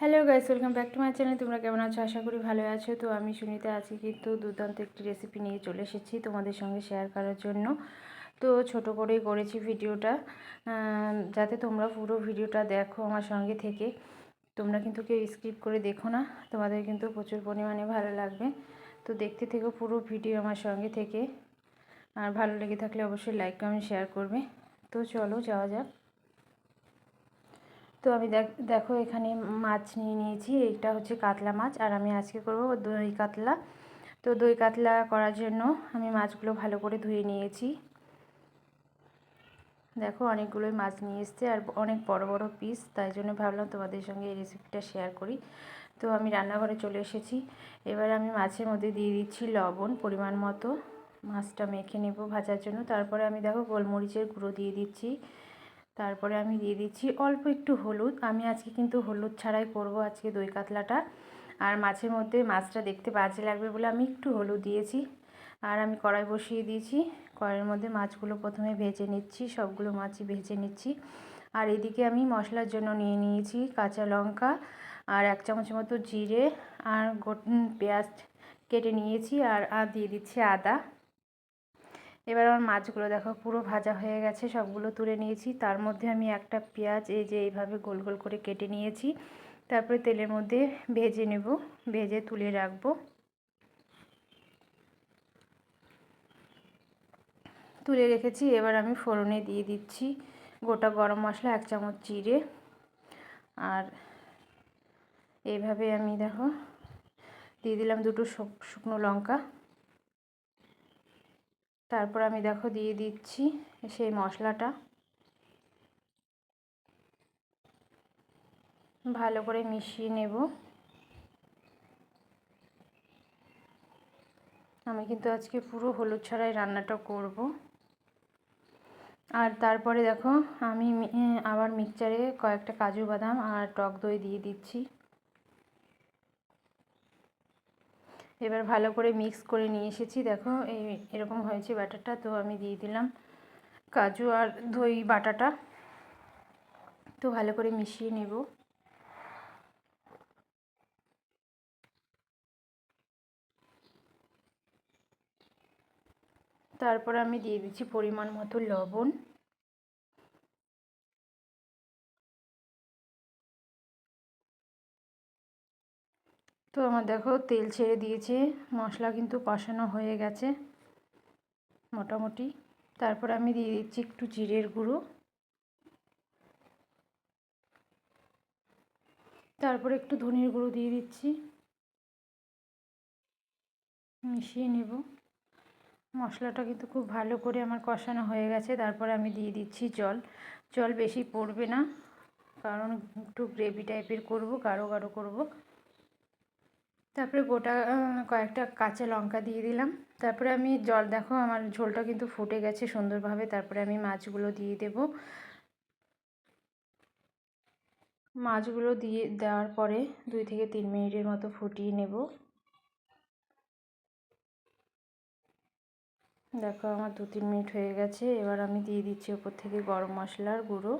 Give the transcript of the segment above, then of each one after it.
Hello guys welcome back to my channel তোমরা কেমন আছো? আশা করি ভালো আছো। তো আমি সুনিতা আছি, কিন্তু দুর্দান্ত একটি রেসিপি নিয়ে চলে এসেছি তোমাদের সঙ্গে শেয়ার করার জন্য। তো ছোট করেই করেছি ভিডিওটা যাতে তোমরা পুরো ভিডিওটা দেখো আমার সঙ্গে থেকে। তোমরা কিন্তু কেউ স্কিপ করে দেখো না। তোমাদের কিন্তু প্রচুর পরিমাণে ভালো লাগবে। তো দেখতে থেকো পুরো ভিডিও আমার সঙ্গে থেকে। আর ভালো লেগে থাকলে অবশ্যই লাইক কমেন্ট শেয়ার করবে। তো চলো যাওয়া যাক। তো আমি দেখো এখানে মাছ নিয়ে নিয়েছি, এইটা হচ্ছে কাতলা মাছ, আর আমি আজকে করব দই কাতলা। তো দই কাতলা করার জন্য আমি মাছগুলো ভালো করে ধুয়ে নিয়েছি। দেখো অনেকগুলোই মাছ নিয়ে এসছে, আর অনেক বড় বড় পিস তাই জন্য ভাবলাম তোমাদের সঙ্গে এই রেসিপিটা শেয়ার করি। তো আমি রান্নাঘরে চলে এসেছি। এবার আমি মাছের মধ্যে দিয়ে দিচ্ছি লবণ, পরিমাণ মতো। মাছটা মেখে নেব ভাজার জন্য। তারপরে আমি দেখো গোলমরিচের গুঁড়ো দিয়ে দিচ্ছি। তারপরে আমি দিয়ে দিচ্ছি অল্প একটু হলুদ। আমি আজকে কিন্তু হলুদ ছাড়াই করব আজকে দই কাতলাটা। আর মাছের মধ্যে মাছটা দেখতে বাজে লাগবে বলে আমি একটু হলুদ দিয়েছি। আর আমি কড়াই বসিয়ে দিয়েছি। কড়াইয়ের মধ্যে মাছগুলো প্রথমে ভেজে নিচ্ছি, সবগুলো মাছই ভেজে নিচ্ছি। আর এদিকে আমি মশলার জন্য নিয়ে নিয়েছি কাঁচা লঙ্কা আর এক চামচ মতো জিরে আর পেঁয়াজ কেটে নিয়েছি আর আর দিয়ে দিচ্ছি আদা। এবার আমার মাছগুলো দেখো, পুরো ভাজা হয়ে গেছে, সবগুলো তুলে নিয়েছি। তার মধ্যে আমি একটা পেঁয়াজ, এই যে এইভাবে গোল গোল করে কেটে নিয়েছি। তারপরে তেলের মধ্যে ভেজে নেব, ভেজে তুলে রাখব। তুলে রেখেছি, এবার আমি ফোড়নে দিয়ে দিচ্ছি গোটা গরম মশলা, এক চামচ জিরে। আর এইভাবে আমি দেখো, দিয়ে দিলাম দুটো শুকনো লঙ্কা। তারপর আমি দেখো দিয়ে দিচ্ছি সেই মশলাটা। ভালো করে মিশিয়ে নেব। আমি কিন্তু আজকে পুরো হলুদ ছাড়াই রান্নাটা করব। আর তারপরে দেখো আমি আবার মিক্সচারে কয়েকটা কাজু বাদাম আর টক দই দিয়ে দিচ্ছি। এবার ভালো করে মিক্স করে নিয়ে এসেছি। দেখো, এই এরকম হয়েছে ব্যাটারটা, তো আমি দিয়ে দিলাম কাজু আর দই বাটাটা। তো ভালো করে মিশিয়ে নেব। তারপর আমি দিয়ে দিচ্ছি পরিমাণ মতো লবণ। তো আমার দেখো তেল ছেড়ে দিয়েছে, মশলা কিন্তু কষানো হয়ে গেছে, মোটামুটি। তারপর আমি দিয়ে দিচ্ছি একটু জিরের গুঁড়ো। তারপরে একটু ধনির গুঁড়ো দিয়ে দিচ্ছি। মিশিয়ে নেব। মশলাটা কিন্তু খুব ভালো করে আমার কষানো হয়ে গেছে, তারপরে আমি দিয়ে দিচ্ছি জল। জল বেশি পড়বে না, কারণ একটু গ্রেভি টাইপের করব, গাঢ় গাঢ় করব। তারপরে গোটা কয়েকটা কাঁচা লঙ্কা দিয়ে দিলাম। তারপরে আমি জল, দেখো আমার ঝোলটা কিন্তু ফুটে গেছে সুন্দরভাবে। তারপরে আমি মাছগুলো দিয়ে দেব। মাছগুলো দিয়ে দেওয়ার পরে দুই থেকে তিন মিনিটের মতো ফুটিয়ে নেব। দেখো আমার দু তিন মিনিট হয়ে গেছে। এবার আমি দিয়ে দিচ্ছি ওপর থেকে গরম মশলার গুঁড়ো।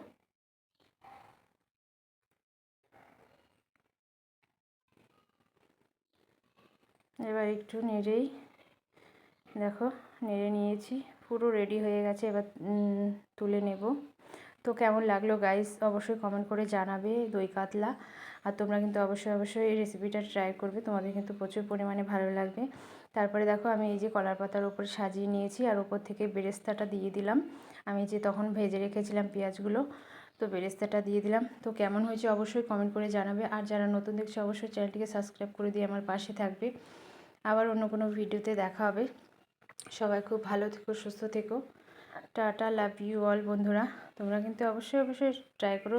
এবার একটু নেড়েই, দেখো, নেড়ে নিয়েছি, পুরো রেডি হয়ে গেছে, এবার তুলে নেব। তো কেমন লাগল গাইস অবশ্যই কমেন্ট করে জানাবে, দই কাতলা। আর তোমরা কিন্তু অবশ্যই অবশ্যই এই রেসিপিটা ট্রাই করবে, তোমাদের কিন্তু প্রচুর পরিমাণে ভালো লাগবে। তারপরে দেখো, আমি এই যে কলার পাতার উপর সাজিয়ে নিয়েছি, আর উপর থেকে বেরেস্তাটা দিয়ে দিলাম। আমি যে তখন ভেজে রেখেছিলাম পেঁয়াজগুলো, তো বেরেস্তাটা দিয়ে দিলাম। তো কেমন হয়েছে অবশ্যই কমেন্ট করে জানাবে। আর যারা নতুন দেখছে, অবশ্যই চ্যানেলটিকে সাবস্ক্রাইব করে দিয়ে আমার পাশে থাকবে। আবার অন্য কোনো ভিডিওতে দেখা হবে। সবাই খুব ভালো থেকো, সুস্থ থেকো। টাটা লাভ ইউ অল বন্ধুরা। তোমরা কিন্তু অবশ্যই অবশ্যই ট্রাই করো।